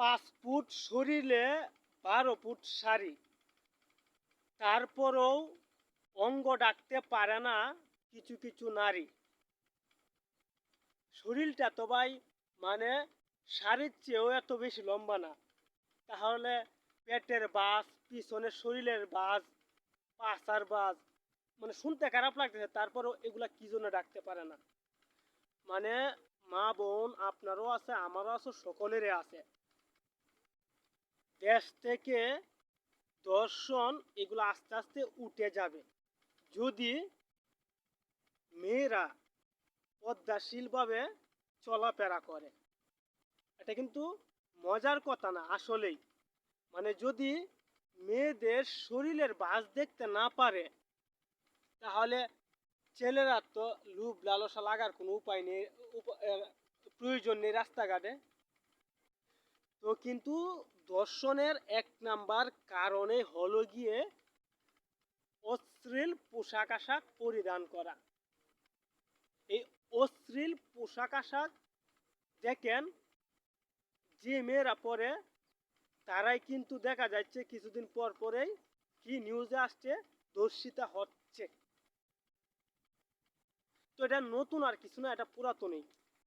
পাঁচ ফুট শরীরে, বারো ফুট শাড়ি। তারপরেও অঙ্গ ডাকতে পারে না কিছু কিছু নারী। শরীরটা তো ভাই মানে শাড়ির চেয়েও এত বেশি লম্বা না। তাহলে পেটের বাস পিছনের শরীরের বাস পাছার বাস মানে শুনতে খারাপ লাগতেছে, তারপরেও এগুলা কি জন্য ডাকতে পারে না? মানে মা বোন, আপনারও আছে, আমারও আছে, সকলেরই আছে। দেশ থেকে দর্শন এগুলো আস্তে আস্তে উঠে যাবে। যদি মেয়েরা পদ্মাশীলভাবে চলাফেরা করে, এটা কিন্তু মজার কথা না, আসলেই। মানে যদি মেয়েদের শরীরের বাস দেখতে না পারে, তাহলে ছেলেরা তো লুভ লালসা লাগার কোনো উপায় নেই প্রয়োজন নেই রাস্তাঘাটে। তো কিন্তু দর্শনের এক নাম্বার কারণে হলো গিয়ে অশ্লীল পোশাক আশাক পরিধান করা। এই অশ্লীল পোশাক আশাক দেখেন, যে মেয়েরা পরে, তারাই কিন্তু দেখা যাচ্ছে কিছুদিন পর পরেই কি নিউজে আসছে দর্শিতা হচ্ছে। তো এটা নতুন আর কিছু না, এটা পুরাতনই।